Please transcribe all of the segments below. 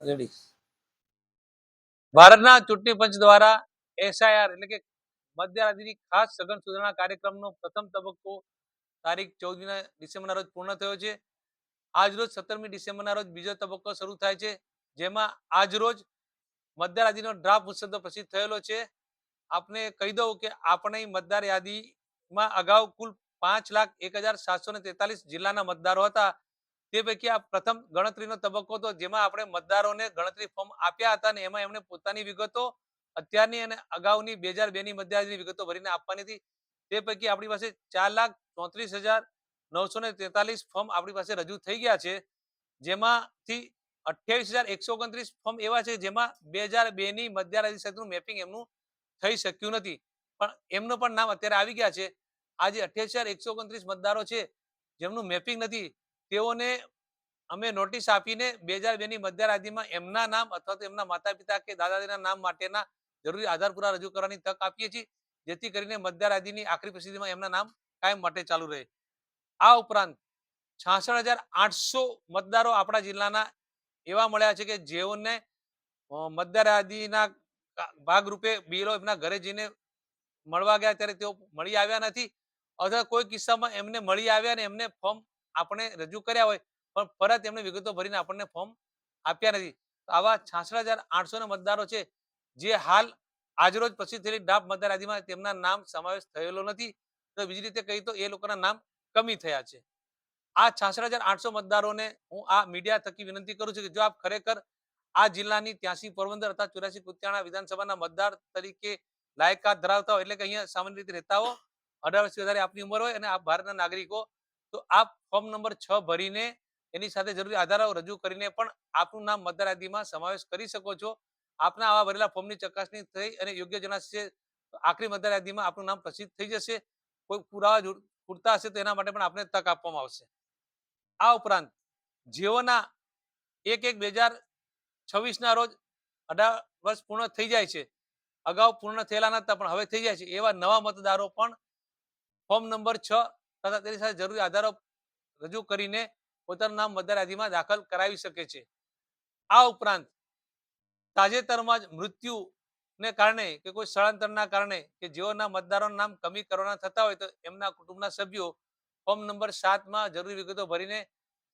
Ready. ભારતના ચૂંટણી પંચ દ્વારા એસઆઈઆર એટલે કે મધ્યરાત્રિની ખાસ સઘન સુધારણા કાર્યક્રમનો પ્રથમ તબક્કો તારીખ ચૌદમી ડિસેમ્બરના રોજ પૂર્ણ થયો છે. આજ રોજ સત્તરમી ડિસેમ્બરના રોજ બીજો તબક્કો શરૂ થાય છે, જેમાં આજ રોજ મતદાર ડ્રાફ્ટ મુસદ્દો પ્રસિદ્ધ થયેલો છે. આપને કહી દઉં કે આપણે મતદાર યાદીમાં અગાઉ કુલ પાંચ લાખ એક હજાર સાતસો ને તેતાલીસ જિલ્લાના મતદારો હતા. તે પૈકી આ પ્રથમ ગણતરીનો તબક્કો હતો, જેમાં આપણે મતદારોને ગણતરી ફોર્મ આપ્યા હતા અને એમાં એમણે પોતાની વિગતો અત્યારની અને અગાઉની બે હજાર બે ની મતદારની વિગતો ભરીને આપવાની હતી. તે પૈકી આપણી પાસે ચાર લાખ ચોત્રીસ હજાર નવસો ને તેતાલીસ ફોર્મ આપણી પાસે રજૂ થઈ ગયા છે, જેમાંથી અઠ્યાવીસ હજાર એકસો ઓગણત્રીસ ફોર્મ એવા છે, જેમાં બે હજાર બે ની મતદાર સાથેનું મેપિંગ એમનું થઈ શક્યું નથી. પણ એમનું પણ નામ અત્યારે આવી ગયા છે. આજે અઠ્યાવીસ હજાર એકસો ઓગણત્રીસ મતદારો છે, જેમનું મેપિંગ નથી. તેઓને અમે નોટિસ આપીને બે હજાર બે ની મતદાર એમના નામ અથવા તો એમના માતા પિતા કે દાદાજીના નામ માટેના જરૂરી આધાર પુરા રજૂ કરવાની તક આપીએ છીએ જેથી કરીને મધ્યરાજીની આખરી પરિસ્થિતિમાં એમના નામ કાયમ માટે ચાલુ રહે. આ ઉપરાંત છાસઠ હજાર આઠસો મતદારો આપણા જિલ્લાના એવા મળ્યા છે કે જેઓને અ, મતદાર ભાગરૂપે બીએલઓ એમના ઘરે જઈને મળવા ગયા ત્યારે તેઓ મળી આવ્યા નથી. અથવા કોઈ કિસ્સામાં એમને મળી આવ્યા અને એમને ફોર્મ આપણે રજૂ કર્યા હોય, પણ પરત એમને વિગતો ભરીને આપણને ફોર્મ આપ્યા નથી. આવા છાસઠ હજાર આઠસો મતદારો છે, જે હાલ આજરોજ પછી થયેલી ડ્રાફ્ટ મતદાર યાદીમાં તેમના નામ સમાવેશ થયેલો નથી. તો બીજી રીતે કહી તો એ લોકોના નામ કમી થયા છે. આ છાસઠ હજાર આઠસો મતદારોને હું આ મીડિયા થકી વિનંતી કરું છું કે જો આપ ખરેખર આ જિલ્લાની ત્યાંસી પોરબંદર અથવા ચોરાસી કુતિયાણા વિધાનસભાના મતદાર તરીકે લાયકાત ધરાવતા હોય એટલે કે અહીંયા સામાન્ય રીતે રહેતા હો, અઢાર વર્ષથી વધારે આપની ઉંમર હોય અને આપ ભારતના નાગરિકો તો આપ ફોર્મ નંબર છ ભરીને એની સાથે જરૂરી આધારો રજૂ કરીને પણ આપનું નામ મતદાર યાદીમાં સમાવેશ કરી શકો છો. આપના આવા ભરેલા ફોર્મની ચકાસણી થઈ અને યોગ્ય જણાશે આખરી મતદાર યાદીમાં આપનું નામ પ્રસિદ્ધ થઈ જશે. કોઈ પુરાવા પૂરતા હશે તો એના માટે પણ આપને તક આપવામાં આવશે. આ ઉપરાંત જેઓના એક એક બે હજાર છવ્વીસના રોજ અઢાર વર્ષ પૂર્ણ થઈ જાય છે, અગાઉ પૂર્ણ થયેલા નતા પણ હવે થઈ જાય છે એવા નવા મતદારો પણ ફોર્મ નંબર છ તથા તેની સાથે જરૂરી આધારો રજૂ કરીને પોતાનું નામ મતદાર યાદીમાં દાખલ કરાવી શકે છે. આ ઉપરાંત તાજેતરમાં જ મૃત્યુ ને કારણે કે કોઈ સ્થળાંતરના કારણે કે જેઓના મતદારોના નામ કમી કરવાના થતા હોય તો એમના કુટુંબના સભ્યો ફોર્મ નંબર સાતમાં જરૂરી વિગતો ભરીને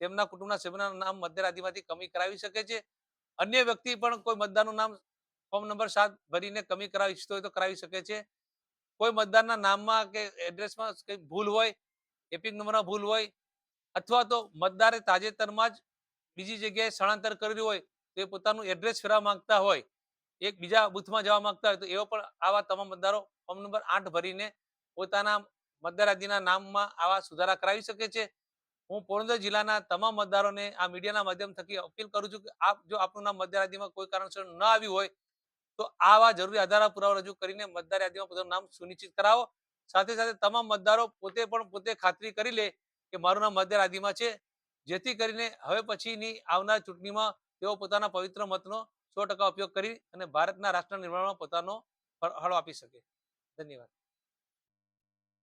તેમના કુટુંબના સભ્યના નામ મતદાર યાદીમાંથી કમી કરાવી શકે છે. અન્ય વ્યક્તિ પણ કોઈ મતદારનું નામ ફોર્મ નંબર સાત ભરીને કમી કરાવી ઈચ્છતો હોય તો કરાવી શકે છે. કોઈ મતદારના નામમાં કે એડ્રેસમાં કંઈ ભૂલ હોય એપિક નંબરમાં ભૂલ હોય અથવા તો મતદારે તાજેતરમાં જ બીજી જગ્યાએ સ્થળાંતર કરેલું હોય તો એ પોતાનું એડ્રેસ ફેરવા માંગતા હોય, એક બીજા બુથમાં જવા માંગતા હોય તો એવો પણ આવા તમામ મતદારો ફોર્મ નંબર આઠ ભરીને પોતાના મતદાર યાદીના નામમાં આવા સુધારા કરાવી શકે છે. હું પોરબંદર જિલ્લાના તમામ મતદારોને આ મીડિયાના માધ્યમ થકી અપીલ કરું છું કે આપ જો આપનું નામ મતદાર યાદીમાં કોઈ કારણસર ન આવ્યું હોય તો આવા જરૂરી આધાર પુરાવા રજૂ કરીને મતદાર યાદીમાં પોતાનું નામ સુનિશ્ચિત કરાવો. સાથે સાથે તમામ મતદારો પોતે પણ પોતે ખાતરી કરી લે કે મારું નામ મતદાર યાદીમાં છે. જેથી કરીને હવે પછીની આવનાર ચૂંટણીમાં તેઓ પોતાના પવિત્ર મતનો સો ટકા ઉપયોગ કરી અને ભારતના રાષ્ટ્ર નિર્માણમાં પોતાનો હળો આપી શકે. ધન્યવાદ.